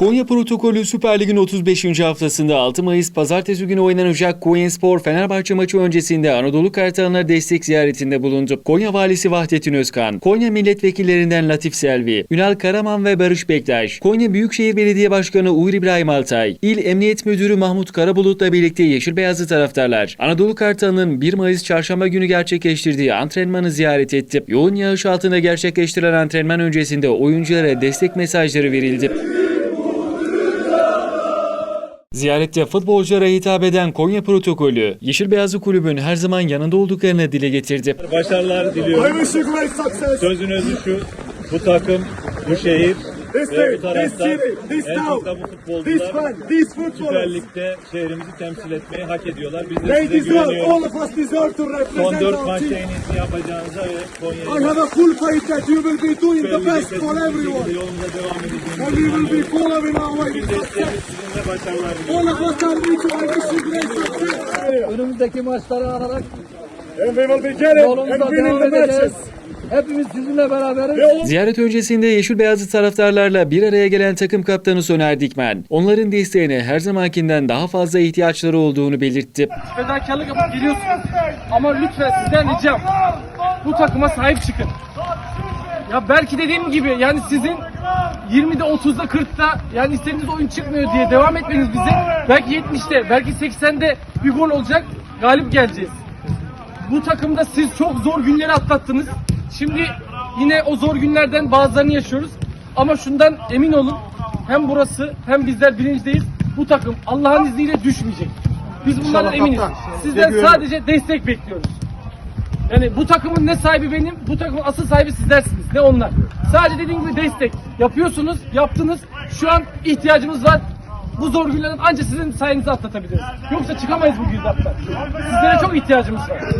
Konya Protokolü Süper Lig'in 35. haftasında 6 Mayıs Pazartesi günü oynanacak Konya Spor Fenerbahçe maçı öncesinde Anadolu Kartalına destek ziyaretinde bulundu. Konya Valisi Vahdettin Özkan, Konya milletvekillerinden Latif Selvi, Ünal Karaman ve Barış Bektaş, Konya Büyükşehir Belediye Başkanı Uğur İbrahim Altay, İl Emniyet Müdürü Mahmut Karabulut'la birlikte Yeşil Beyazlı taraftarlar Anadolu Kartalı'nın 1 Mayıs çarşamba günü gerçekleştirdiği antrenmanı ziyaret etti. Yoğun yağış altında gerçekleştirilen antrenman öncesinde oyunculara destek mesajları verildi. Ziyarette futbolculara hitap eden Konya protokolü, Yeşil Beyazlı Kulübün her zaman yanında olduklarını dile getirdi. Başarılar diliyorum. Sözün özü şu, bu takım, bu şehir This ve bu city, this en çok da bu this futbolcular these Süper. Lig'de şehrimizi temsil etmeyi hak ediyorlar. Biz de They size deserve, all güveniyoruz. of us deserve to Son represent 4 our maçta en iyisini yapacağınıza ve I Konya'yı have a full faith that you will be doing the best for everyone. yolumuza devam edeceğimizi And we will be following our way Biz de sizinle başarılar diliyorum. All of us are with you. I wish you great success. önümüzdeki maçları alarak And we will be getting yolumuza and winning devam the edeceğiz. matches. Hepimiz sizinle beraberiz. Ziyaret öncesinde Yeşil Beyazlı taraftarlarla bir araya gelen takım kaptanı Soner Dikmen, onların desteğine her zamankinden daha fazla ihtiyaçları olduğunu belirtti. fedakarlık yapıp geliyorsunuz. Ama lütfen sizden ricam bu takıma sahip çıkın. Ya belki dediğim gibi yani sizin 20'de 30'da 40'da yani istediğiniz oyun çıkmıyor diye devam etmeniz bize belki 70'te belki 80'de bir gol olacak galip geleceğiz. Bu takımda siz çok zor günleri atlattınız. Şimdi yine o zor günlerden bazılarını yaşıyoruz. Ama şundan emin olun hem burası hem bizler bilincdeyiz. Bu takım Allah'ın izniyle düşmeyecek. Biz bunlardan eminiz. Sizden sadece destek bekliyoruz. Yani bu takımın ne sahibi benim, bu takımın asıl sahibi sizlersiniz. Ne onlar. Sadece dediğim gibi destek. Yapıyorsunuz, yaptınız. Şu an ihtiyacımız var. Bu zor günlerden ancak sizin sayenizde atlatabiliriz. Yoksa çıkamayız bu girdaptan. Sizlere çok ihtiyacımız var.